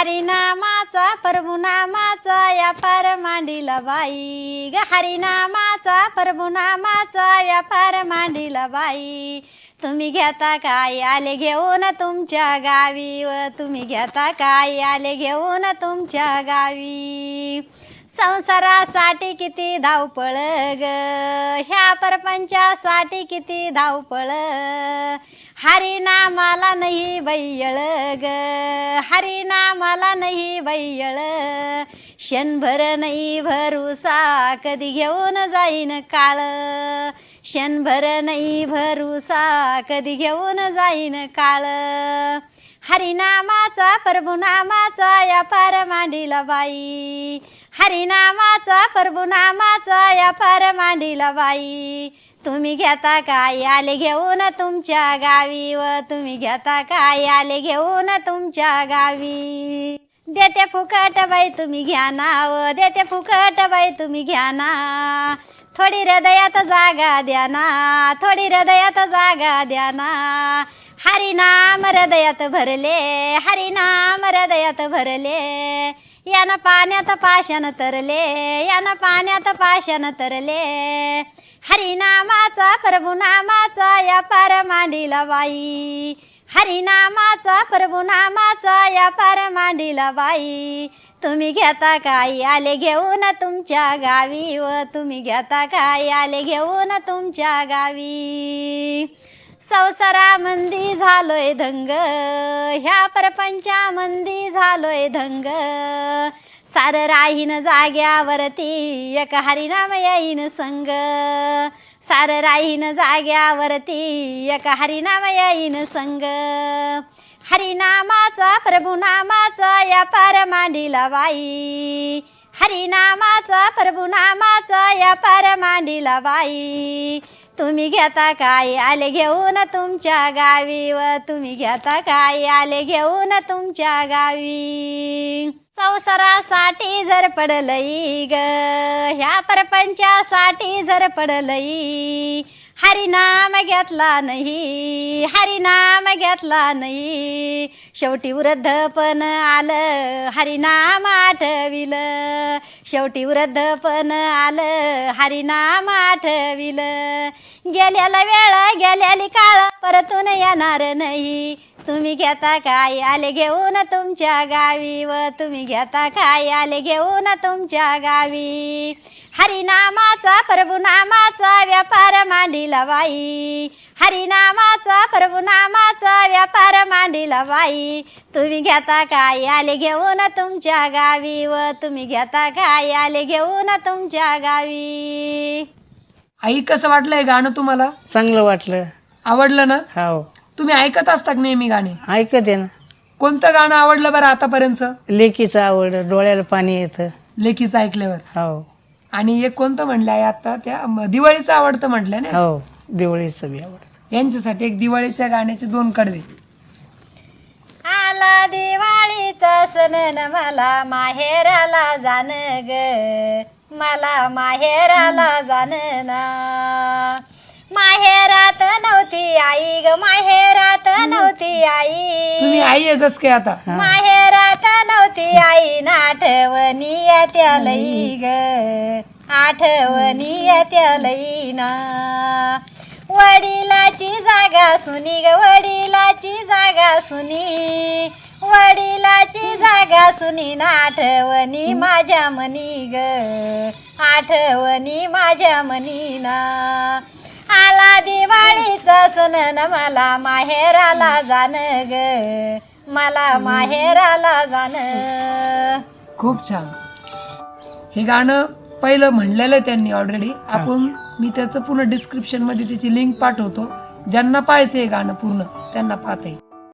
हरिनामाचा प्रभुनामाचा व्यापार मांडीला बाई. ग हरिनामाचा प्रभुनामाचा व्यापार मांडीला बाई. तुम्ही घेता काय आले घेऊन तुमच्या गावी? व तुम्ही घेता काय आले घेऊन तुमच्या गावी? संसारासाठी किती धावपळ ग ह्या परपंचासाठी किती धावपळ हरिनामाला नाही बैयळ ग. हरिनामाला नाही बैयळ. क्षणभर नाही भरुसा कधी घेऊन जाईन काळ. क्षणभर नाही भरुसा कधी घेऊन जाईन काळ. हरिनामाचा प्रभुनामाचा फार मांडीला बाई. हरिनामाचा प्रभुनामाचा फार मांडीला बाई. तुम्ही घेता काय? आले घेऊन तुमच्या गावी व तुम्ही घेता काय? आले घेऊन तुमच्या गावी. देते फुकट बाई तुम्ही घ्या ना व देते फुकट बाई तुम्ही घ्या ना. थोडी हृदयात जागा द्या ना थोडी हृदयात जागा द्या ना. हरिनाम हृदयात भरले हरिनाम हृदयात भरले. यानं पाण्यात पाषाण तरले यानं पाण्यात पाषाण तरले. हरिनामाचा प्रभुनामाचा या पार मांडीला बाई हरिनामाचा प्रभुनामाचा या पार मांडीला बाई तुम्ही घेता काय आले घेऊन तुमच्या गावी व तुम्ही घेता काय आले घेऊन तुमच्या गावी. संसारामंदी झालोय धंग ह्या प्रपंचामंदी झालोय धंग. सार राहीन जाग्यावरती एक हरिनाम येईन संग. सार राहीन जाग्यावरती एक हरिनाम येईन संग. हरिनामाचा प्रभुनामाचा या पार मांडीला बाई. हरिनामाचा प्रभुनामाचा या पार मांडीला बाई. तुम्ही घेता काय? आले घेऊन तुमच्या गावी व तुम्ही घेता काय? आले घेऊन तुमच्या गावी. संसारासाठी जर पडलई ग ह्या प्रपंचासाठी जर पडलई हरिनाम घेतला नाही हरिनाम घेतला नाही. शेवटी वृद्धपण आलं हरिनाम आठविलं. शेवटी वृद्धपण आलं हरिनाम आठविलं. गेल्याला वेळा गेल्याली काळ परतून येणार नाही. तुम्ही घेता काय आले घेऊन तुमच्या गावी व तुम्ही घेता काय आले घेऊन तुमच्या गावी. हरिनामाचा प्रभुनामाचा व्यापार मांडीला बाई. हरिनामाचा प्रभुनामाचा व्यापार मांडीला बाई. तुम्ही घेता काय आले घेऊन तुमच्या गावी व तुम्ही घेता काय आले घेऊन तुमच्या गावी. आई कसं वाटलं हे गाणं तुम्हाला? चांगलं वाटलं. आवडलं ना? हो तुम्ही ऐकत असता का नेहमी गाणे? ऐकते ना. कोणतं गाणं आवडलं बरं आतापर्यंत? लेकीचं आवड डोळ्याला पाणी येतं. लेखीचं ऐकल्यावर. हो आणि एक कोणतं म्हणलं आहे आता त्या म, दिवाळीचं आवडतं म्हटलं ना? हो दिवाळीचं बी आवडतं. यांच्यासाठी एक दिवाळीच्या गाण्याचे दोन कडवे. आला दिवाळीचा सण न मला माहेराला जाण ग. मला माहेराला जाण ना माहेरात नव्हती आई ग माहेरात नव्हती आई. तुम्ही आई येतच काय आता? माहेरात नव्हती आई नाठवणी येत्या लई ग. आठवणी येत्या लई ना. वडिलाची जागा सुनी ग वडिलाची जागा सुनी. वडिलाची जागा सुनी ना आठवणी माझ्या मनी ग. आठवणी माझ्या मनी ना आला दिवाळीचा सण न मला माहेराला जाण ग. मला माहेराला जाण. खूप छान. हे गाणं पहिलं म्हणलेलं आहे त्यांनी ऑलरेडी आपण मी त्याचं पूर्ण डिस्क्रिप्शनमध्ये त्याची लिंक पाठवतो. ज्यांना पाहायचं हे गाणं पूर्ण त्यांना पाहता येईल.